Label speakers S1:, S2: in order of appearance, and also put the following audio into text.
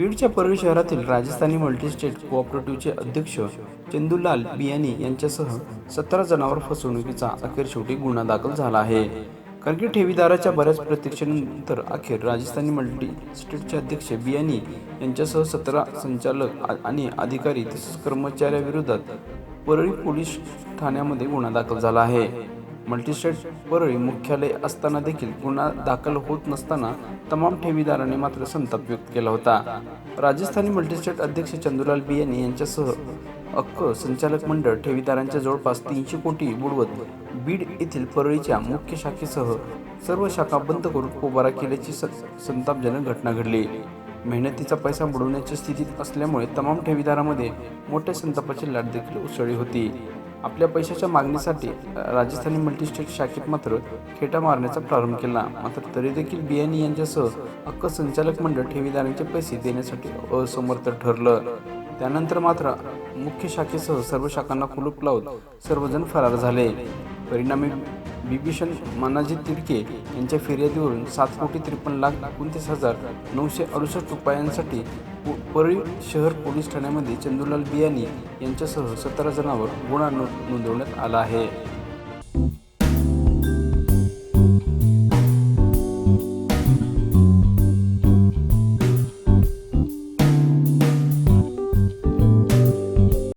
S1: बीडच्या परळी शहरातील राजस्थानी मल्टीस्टेट कोऑपरेटिव्हचे अध्यक्ष चंदूलाल बियानी यांच्यासह सतरा जणांवर फसवणुकीचा अखेर शेवटी गुन्हा दाखल झाला आहे. कारण की ठेवीदाराच्या बऱ्याच प्रतीक्षेनंतर अखेर राजस्थानी मल्टीस्टेटचे अध्यक्ष बियानी यांच्यासह सतरा संचालक आणि अधिकारी तसेच कर्मचाऱ्याविरोधात परळी पोलीस ठाण्यामध्ये गुन्हा दाखल झाला आहे. मल्टीस्टेट परळी मुख्यालय असताना देखील गुन्हा दाखल होत नसताना तमाम ठेवीदारांनी मात्र संताप व्यक्त केला होता. राजस्थानी मल्टीस्टेट अध्यक्ष चंदुलाल बियानी यांच्यासह अक्क संचालक मंडळ ठेवीदारांच्या जवळपास तीनशे कोटी बुडवत बीड येथील परळीच्या मुख्य शाखेसह सर्व शाखा बंद करून उभारा केल्याची स- संतापजनक घटना घडली. मेहनतीचा पैसा बुडवण्याच्या स्थितीत असल्यामुळे तमाम ठेवीदारामध्ये मोठ्या संतापाची लाट देखील उसळली होती. आपल्या पैशाच्या मागणीसाठी राजस्थानी मल्टीस्टेट शाखेत मात्र खेटा मारण्याचा प्रारंभ केला. मात्र तरी देखील बियानी यांच्यासह अक्क संचालक मंडळ ठेवीदारांचे पैसे देण्यासाठी असमर्थ ठरलं. त्यानंतर मात्र मुख्य शाखेसह सर्व शाखांना कुलूप लावून सर्वजण फरार झाले. परिणामी बिभीषण मानाजी तिडके यांच्या फिर्यादीवरून सात कोटी त्रेपन्न लाख एकोणतीस हजार नऊशे अडुसष्ट रुपयांसाठी पु- परळी शहर पोलीस ठाण्यामध्ये चंदूलाल बियानी यांच्यासह सतरा जणांवर गुन्हा नोंदवण्यात आला आहे.